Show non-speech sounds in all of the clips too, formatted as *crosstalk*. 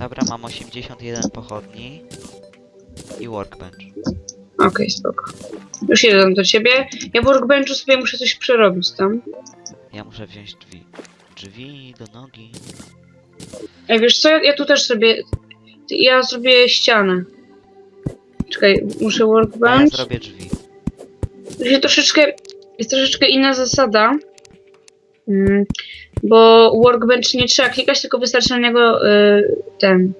Dobra, mam 81 pochodni i workbench. Okej, spoko. Już jedę do ciebie. Ja w workbenchu sobie muszę coś przerobić tam. Ja muszę wziąć drzwi. Drzwi do nogi. Ej, wiesz co, ja, ja tu też sobie... Ja zrobię ścianę. Czekaj, muszę A ja workbench. zrobię drzwi. Tu się troszeczkę... Jest troszeczkę inna zasada. Mm, bo workbench nie trzeba klikać, tylko wystarczy na niego y, ten...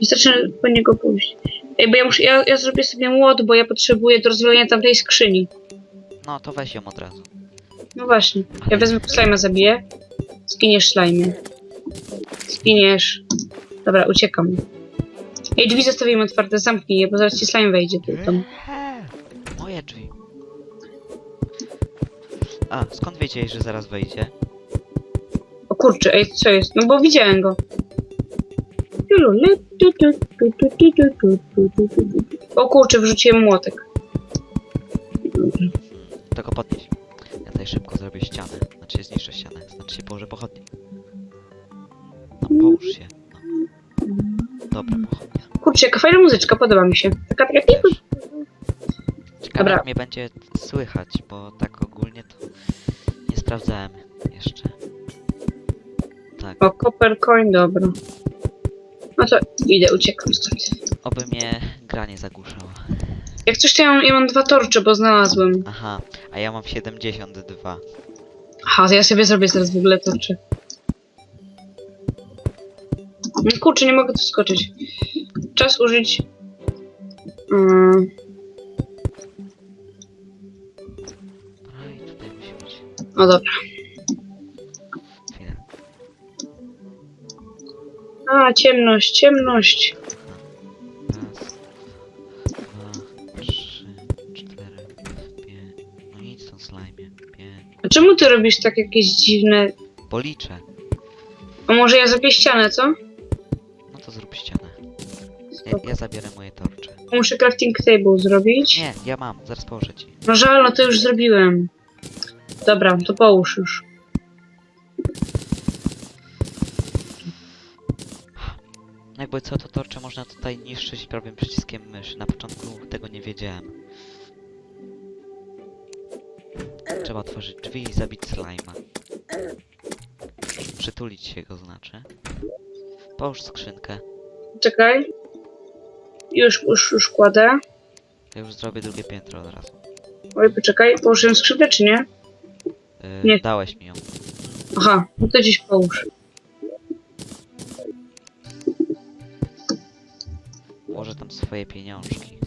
Wystarczy po niego pójść. Ej, bo ja muszę... Ja, ja zrobię sobie młot, bo ja potrzebuję do rozwalenia tamtej skrzyni. No to weź ją od razu. No właśnie. Ja wezmę slajma, zabiję. Zginiesz slajmie. Zginiesz. Dobra, uciekam. Ej, drzwi zostawimy otwarte, zamknij je, bo zaraz ci slime wejdzie tu tam. Eee, Moje drzwi. A, skąd wiedziałeś, że zaraz wejdzie? Kurczę, ej, co jest? No bo widziałem go. O kurczę, wrzuciłem młotek. To go podnieś. Ja tutaj szybko zrobię ścianę. Znaczy zniszczę ścianę. Znaczy się położę pochodnie. No połóż się. No. Dobra, pochodnia. Kurczę, jaka fajna muzyczka, podoba mi się. Taka taka. Ciekawe Dobra. jak mnie będzie słychać, bo tak ogólnie to nie sprawdzałem jeszcze. O, copper coin, dobra. No to idę, uciekam stąd. oby mnie gra nie zagłuszała. Jak coś to ja mam, ja mam dwa torcze, bo znalazłem. Aha, a ja mam 72. Aha, to ja sobie zrobię zaraz w ogóle torcze. Kurczę, nie mogę tu skoczyć. Czas użyć... Mm, No i tutaj musi być. o dobra. A, ciemność, ciemność. No. A czemu ty robisz tak jakieś dziwne... Policzę. A może ja zrobię ścianę, co? No to zrób ścianę. Ja, ja moje torcze. Muszę crafting table zrobić. Nie, ja mam, zaraz położę ci. No żal, no to już zrobiłem. Dobra, to połóż już. Jakby co, to torcze można tutaj niszczyć prawym przyciskiem myszy. Na początku tego nie wiedziałem. Trzeba otworzyć drzwi i zabić slajma. Przytulić się go znaczy. Połóż skrzynkę. Czekaj. Już, już, już kładę. Ja już zrobię drugie piętro od razu. Oj, poczekaj, położyłem skrzydle, czy nie? Yy, Nie. Dałeś mi ją. Aha, no to gdzieś połóż. Swoje pieniążki.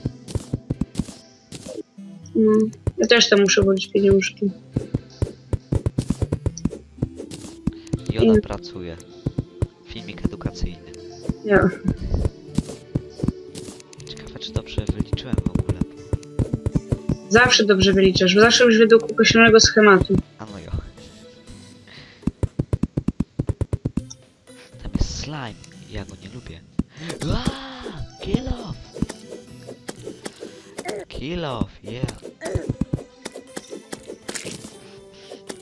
Mm, ja też tam muszę włożyć pieniążki. Joda Mm. pracuje. Filmik edukacyjny. Ja. Ciekawe, czy dobrze wyliczyłem w ogóle. Zawsze dobrze wyliczasz, zawsze już według określonego schematu. A no jo. Tam jest slime. Ja go nie lubię. Kill off, yeah.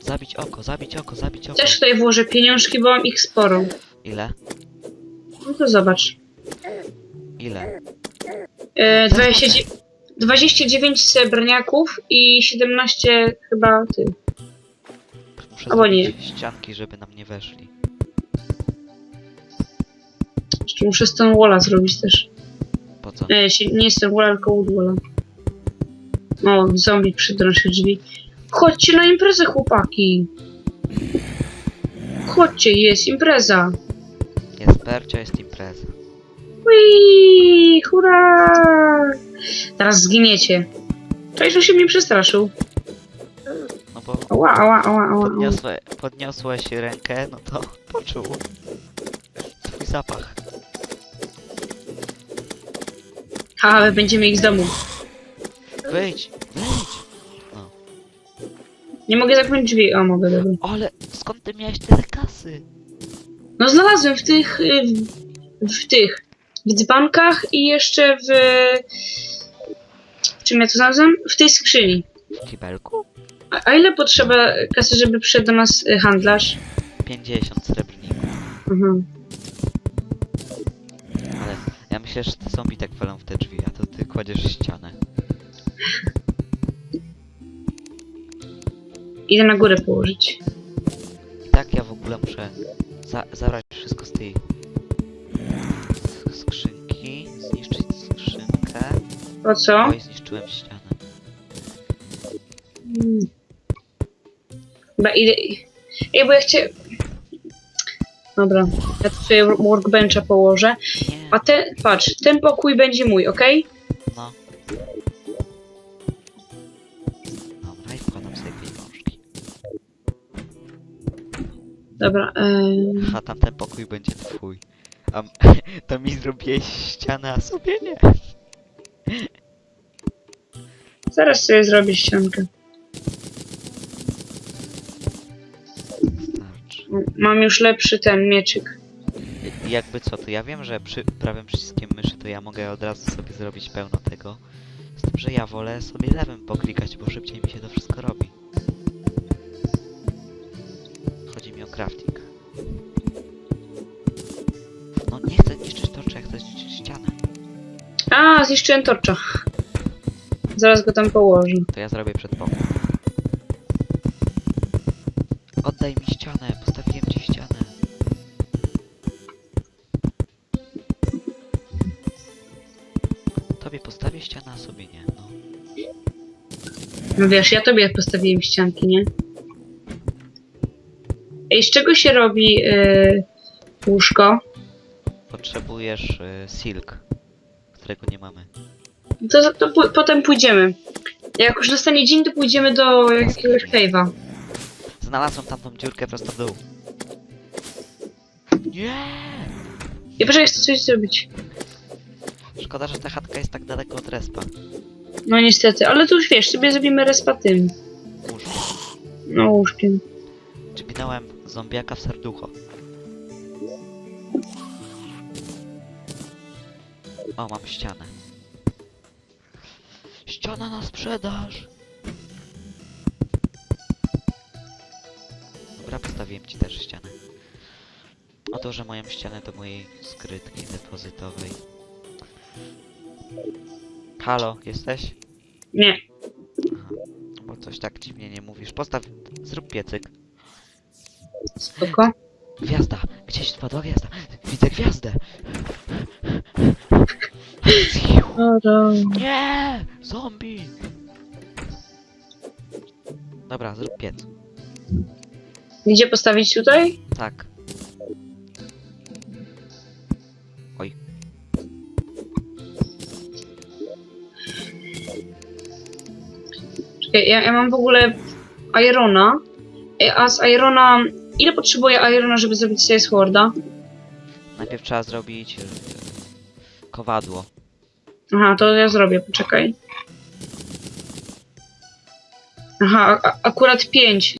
Zabić oko, zabić oko, zabić oko. Też tutaj włożę pieniążki, bo mam ich sporo. Ile? No to zobacz. Ile? E, 29, 29 srebrniaków i 17 chyba ty. Muszę Albo nie. ścianki, żeby nam nie weszli. Jeszcze muszę stone walla zrobić też. Po co? E, się, nie stone walla, tylko wood walla. O, zombie przy naszych drzwi. Chodźcie na imprezę, chłopaki. Chodźcie, jest impreza. Jest percia, jest impreza. Whee, hurra! Teraz zginiecie. Cześć, się mnie przestraszył. No bo Ała, ała, ała, ała. ała. podniosłe, podniosłeś rękę, no to *laughs* poczuł swój zapach. Ha, będziemy ich z domu. Wyjdź, wyjdź! Nie mogę zamknąć drzwi. O, mogę, dobra. Ale skąd ty miałeś tyle kasy? No znalazłem w tych, y, w, w tych, w dzbankach i jeszcze w... W czym ja to znalazłem? W tej skrzyni. W kibelku? A, a ile potrzeba kasy, żeby przyszedł do nas y, handlarz? 50 srebrników. Mhm. Myślę, że te zombie tak walą w te drzwi, a to ty kładziesz ścianę. Idę na górę położyć. Tak ja w ogóle muszę za zabrać wszystko z tej skrzynki, zniszczyć skrzynkę. Po co? Oj, zniszczyłem ścianę. Chyba idę... Ej, bo ja chcę... Dobra, ja tu sobie workbencha położę. A ten, patrz, ten pokój będzie mój, okej? no. Dobra, eee... A tamten pokój będzie twój. A m- *laughs* to mi zrobiłeś ścianę, a sobie nie. zaraz sobie zrobię ściankę. Starczy. Mam już lepszy ten mieczyk. I- Jakby co, to ja wiem, że przy prawym przyciskiem myszy to ja mogę od razu sobie zrobić pełno tego. Z tym, że ja wolę sobie lewym poklikać, bo szybciej mi się to wszystko robi. A, zniszczyłem torcza. Zaraz go tam położę. To ja zrobię przed pokój. Oddaj mi ścianę, postawiłem ci ścianę. Tobie postawię ścianę, a sobie nie, no. No wiesz, ja tobie postawiłem ścianki, nie? Ej, z czego się robi yy, łóżko? Potrzebujesz y, silk, którego nie mamy. To, to pó- potem pójdziemy. Jak już nastanie dzień, to pójdziemy do jakiegoś cave'a. Znalazłem tamtą dziurkę prosto w dół. Nie! I proszę, chcę coś zrobić. Szkoda, że ta chatka jest tak daleko od respa. No niestety, ale tu już wiesz, sobie zrobimy respa tym. Łóżko. No łóżkiem. Dźgnąłem zombiaka w serducho. O, mam ścianę. Ściana na sprzedaż! Dobra, postawiłem ci też ścianę. Odłożę moją ścianę do mojej skrytki depozytowej. Halo, jesteś? Nie. Aha. Bo coś tak dziwnie nie mówisz. Postaw, zrób piecyk. Spoko. Gwiazda! Gdzieś spadła gwiazda! Widzę gwiazdę! Nie! Zombie! Dobra, zrób piec. Gdzie postawić tutaj? Tak. Oj. Czekaj, ja, ja mam w ogóle Irona. A z Irona... Ile potrzebuję Irona, żeby zrobić sobie sworda? Najpierw trzeba zrobić... kowadło. Aha, to ja zrobię, poczekaj. Aha, akurat pięć.